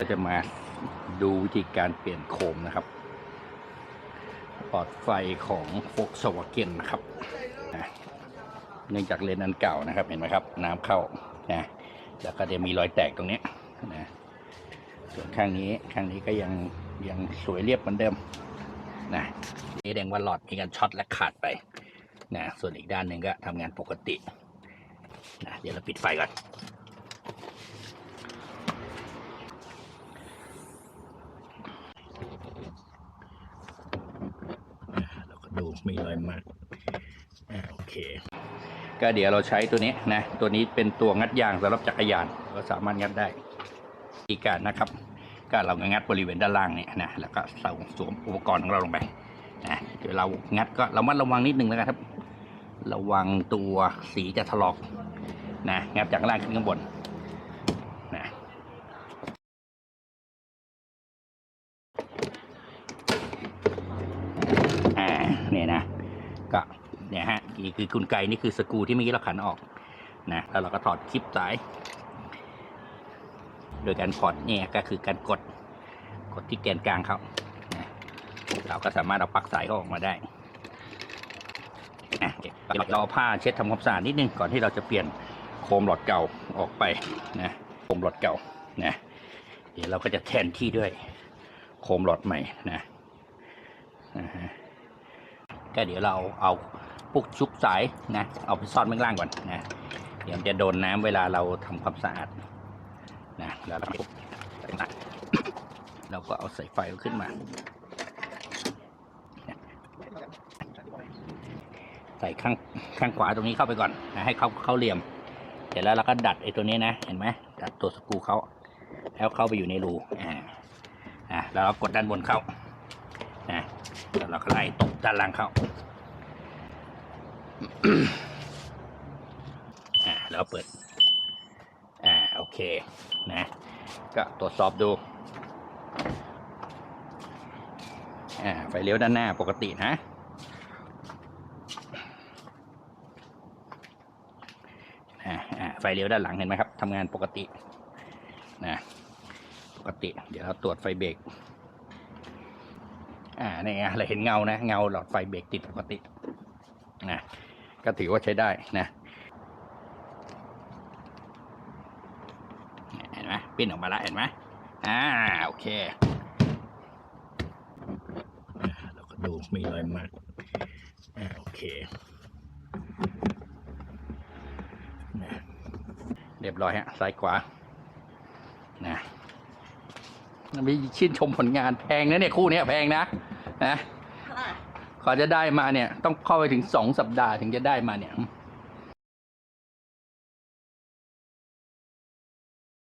ก็จะมาดูวิธีการเปลี่ยนโคมนะครับปลอดไฟของโฟกสวาเกนนะครับ เนื่องจากเลนส์อันเก่านะครับ เห็นไหมครับ น้ำเข้านะแล้วก็จะมีรอยแตกตรงนี้นะส่วนข้างนี้ข้างนี้ก็ยังยังสวยเรียบเหมือนเดิมนะนี่แดงว่าหลอดมีการช็อตและขาดไปนะส่วนอีกด้านหนึ่งก็ทำงานปกตินะเดี๋ยวเราปิดไฟก่อน มีรอยมากอ่าโอเค ก็เดี๋ยวเราใช้ตัวนี้นะ ตัวนี้เป็นตัวงัดยางสำหรับจักรยานก็สามารถงัดได้อีกการนะครับ ก็เรางัดบริเวณด้านล่างเนี่ยนะแล้วก็ใส่สวมอุปกรณ์ของเราลงไปนะเดี๋ยวเรางัดก็เรามัดระวังนิดนึงแล้วกันครับ ระวังตัวสีจะถลอกนะงัดจากล่างขึ้นข้างบนนะ อ่า เนี่ยนะก็เนี่ยฮะนี่คือกลไกนี่คือสกูที่เมื่อกี้เราขันออกนะแล้วเราก็ถอดคลิปสาย โดยการกดเนี่ยก็คือการกดกดที่แกนกลางเขานะเราก็สามารถเอาปลั๊กสายเขาออกมาได้เราเอาผ้าเช็ดทำความสะอาดนิดนึงก่อนที่เราจะเปลี่ยนโคมหลอดเก่าออกไปนะโคมหลอดเก่านะเดี๋ยวเราก็จะแทนที่ด้วยโคมหลอดใหม่นะอ่าฮะ ก็เดี๋ยวเราเอาพวกชุบสายนะเอาไปซ่อนข้างล่างก่อนนะเดี๋ยวมันจะโดนน้ำเวลาเราทำความสะอาดนะแล้วเราเราก็เอาสายไฟขึ้นมาใส่ข้างข้างขวาตรงนี้เข้าไปก่อนนะให้เขาเข้าเหลี่ยม เสร็จแล้วเราก็ดัดไอ้ตัวนี้นะ เห็นไหมดัดตัวสกูเขาแล้วเข้าไปอยู่ในรูอ่าอ่าแล้วเรากดด้านบนเข้า แล้วเราก็ไล่ตบด้านล่างเข้าอ่าแล้วเปิด อ่าโอเคนะ ก็ตรวจสอบดูอ่าไฟเลี้ยวด้านหน้าปกตินะอ่าอ่าไฟเลี้ยวด้านหลังเห็นไหมครับทำงานปกตินะปกติ เดี๋ยวเราตรวจไฟเบรก อ่านี่ไงเราเห็นเงานะ เงาหลอดไฟเบรกติดปกตินะก็ถือว่าใช้ได้นะเห็นไหมปิ้นออกมาแล้วเห็นไหมอ่าโอเคเราก็ดูมีรอยมากอ่าโอเคเรียบร้อยฮะซ้ายขวานะ มีชื่นชมผลงานแพงนะเนี่ยคู่เนี้ยแพงนะนะค่ะกว่าจะได้มาเนี่ย ต้องเข้าไปถึงสองสัปดาห์ถึงจะได้มาเนี่ย